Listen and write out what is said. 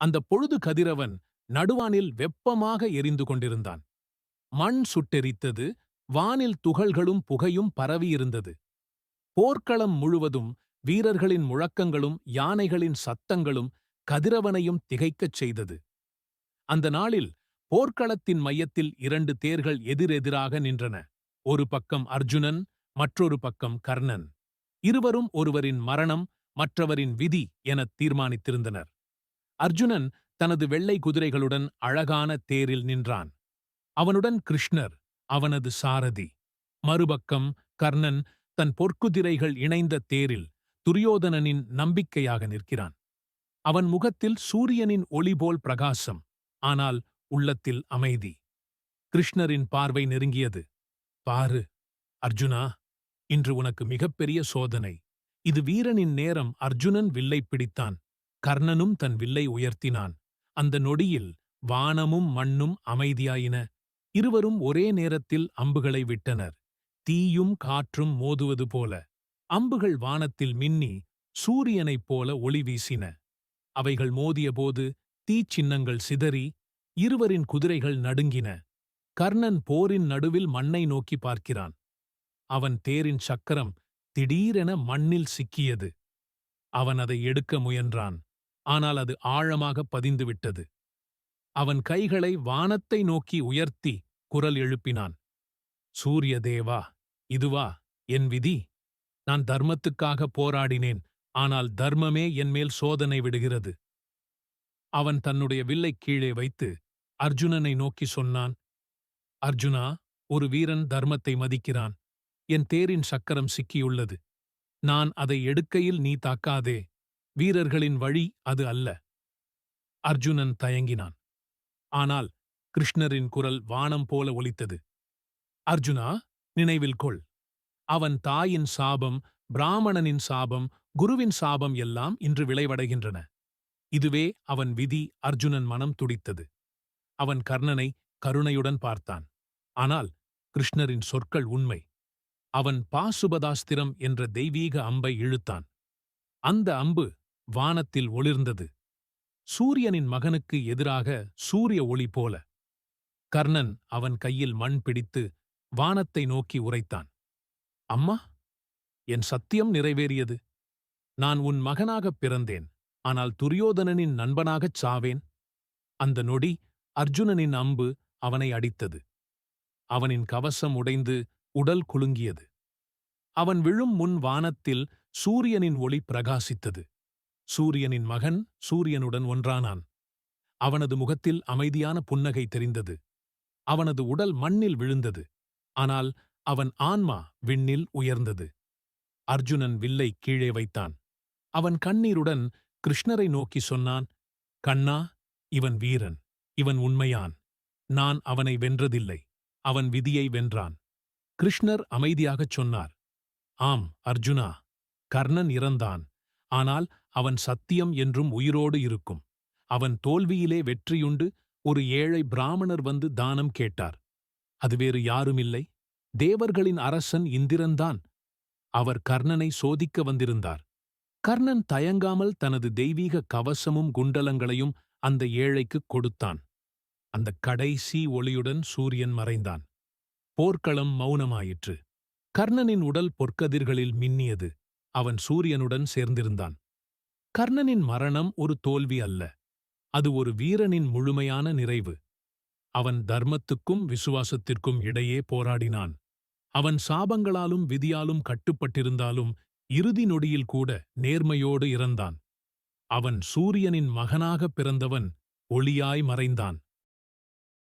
அந்த பொழுது கதிரவன் நடுவானில் வெப்பமாக எரிந்து கொண்டிருந்தான். மண் சுட்டெரித்தது வானில் துகள்களும் புகையும் பரவியிருந்தது போர்க்களம் முழுவதும் வீரர்களின் முழக்கங்களும் யானைகளின் சத்தங்களும் கதிரவனையும் திகைக்கச் செய்தது. அந்த நாளில் போர்க்களத்தின் மையத்தில் இரண்டு தேர்கள் எதிரெதிராக நின்றன. ஒரு பக்கம் அர்ஜுனன் மற்றொரு பக்கம் கர்ணன். இருவரும் ஒருவரின் மரணம் மற்றவரின் விதி எனத் தீர்மானித்திருந்தனர். அர்ஜுனன் தனது வெள்ளை குதிரைகளுடன் அழகான தேரில் நின்றான். அவனுடன் கிருஷ்ணர் அவனது சாரதி. மறுபக்கம் கர்ணன் தன் பொற்குதிரைகள் இணைந்த தேரில் துரியோதனனின் நம்பிக்கையாக நிற்கிறான். அவன் முகத்தில் சூரியனின் ஒளிபோல் பிரகாசம் ஆனால் உள்ளத்தில் அமைதி. கிருஷ்ணரின் பார்வை நெருங்கியது. பாரு அர்ஜுனா இன்று உனக்கு மிகப்பெரிய சோதனை. இது வீரனின் நேரம் அர்ஜுனன் வில்லை பிடித்தான். கர்ணனும் தன் வில்லை உயர்த்தினான். அந்த நொடியில் வானமும் மண்ணும் அமைதியாயின. இருவரும் ஒரே நேரத்தில் அம்புகளை விட்டனர். தீயும் காற்றும் மோதுவது போல. அம்புகள் வானத்தில் மின்னி சூரியனைப் போல ஒளி வீசின. அவைகள் மோதியபோது தீச்சின்னங்கள் சிதறி இருவரின் குதிரைகள் நடுங்கின. கர்ணன் போரின் நடுவில் மண்ணை நோக்கி பார்க்கிறான். அவன் தேரின் சக்கரம் திடீரென மண்ணில் சிக்கியது. அவன் அதை எடுக்க முயன்றான். ஆனால் அது ஆழமாக பதிந்துவிட்டது. அவன் கைகளை வானத்தை நோக்கி உயர்த்தி குரல் எழுப்பினான் சூரிய தேவா இதுவா என் விதி? நான் தர்மத்துக்காக போராடினேன் ஆனால் தர்மமே என்மேல் சோதனை விடுகிறது. அவன் தன்னுடைய வில்லை கீழே வைத்து அர்ஜுனனை நோக்கி சொன்னான் அர்ஜுனா ஒரு வீரன் தர்மத்தை மதிக்கிறான். என் தேரின் சக்கரம் சிக்கியுள்ளது. நான் அதை எடுக்கையில் நீ தாக்காதே. வீரர்களின் வழி அது அல்ல. அர்ஜுனன் தயங்கினான். ஆனால் கிருஷ்ணரின் குரல் வானம் போல ஒலித்தது. அர்ஜுனா நினைவில் கொள். அவன் தாயின் சாபம் பிராமணனின் சாபம் குருவின் சாபம் எல்லாம் இன்று விளைவடைகின்றன. இதுவே அவன் விதி அர்ஜுனன் மனம் துடித்தது. அவன் கர்ணனை கருணையுடன் பார்த்தான். ஆனால் கிருஷ்ணரின் சொற்கள் உண்மை. அவன் பாசுபதாஸ்திரம் என்ற தெய்வீக அம்பை இழுத்தான். அந்த அம்பு வானத்தில் ஒளிர்ந்தது. சூரியனின் மகனுக்கு எதிராக சூரிய ஒளி போல. கர்ணன் அவன் கையில் மண் பிடித்து வானத்தை நோக்கி உரைத்தான். அம்மா என் சத்தியம் நிறைவேறியது. நான் உன் மகனாகப் பிறந்தேன். ஆனால் துரியோதனனின் நண்பனாகச் சாவேன். அந்த நொடி அர்ஜுனனின் அம்பு அவனை அடித்தது. அவனின் கவசம் உடைந்து உடல் குலுங்கியது. அவன் விழும் முன் வானத்தில் சூரியனின் ஒளி பிரகாசித்தது. சூரியனின் மகன் சூரியனுடன் ஒன்றானான். அவனது முகத்தில் அமைதியான புன்னகை தெரிந்தது. அவனது உடல் மண்ணில் விழுந்தது. ஆனால் அவன் ஆன்மா விண்ணில் உயர்ந்தது. அர்ஜுனன் வில்லை கீழே வைத்தான். அவன் கண்ணீருடன் கிருஷ்ணரை நோக்கி சொன்னான் கண்ணா இவன் வீரன். இவன் உண்மையான். நான் அவனை வென்றதில்லை. அவன் விதியை வென்றான். கிருஷ்ணர் அமைதியாகச் சொன்னார் ஆம் அர்ஜுனா கர்ணன் இறந்தான். ஆனால் அவன் சத்தியம் என்றும் உயிரோடு இருக்கும். அவன் தோல்வியிலே வெற்றியுண்டு ஒரு ஏழை பிராமணர் வந்து தானம் கேட்டார். அது வேறு யாருமில்லை. தேவர்களின் அரசன் இந்திரன்தான் அவர் கர்ணனை சோதிக்க வந்திருந்தார். கர்ணன் தயங்காமல் தனது தெய்வீக கவசமும் குண்டலங்களையும் அந்த ஏழைக்குக் கொடுத்தான். அந்த கடைசி ஒளியுடன் சூரியன் மறைந்தான். போர்க்களம் மௌனமாயிற்று. கர்ணனின் உடல் பொற்கதிர்களில் மின்னியது. அவன் சூரியனுடன் சேர்ந்திருந்தான். கர்ணனின் மரணம் ஒரு தோல்வி அல்ல. அது ஒரு வீரனின் முழுமையான நிறைவு. அவன் தர்மத்துக்கும் விசுவாசத்திற்கும் இடையே போராடினான். அவன் சாபங்களாலும் விதியாலும் கட்டுப்பட்டிருந்தாலும் இறுதி நொடியில் கூட நேர்மையோடு இறந்தான். அவன் சூரியனின் மகனாகப் பிறந்தவன் ஒளியாய் மறைந்தான்.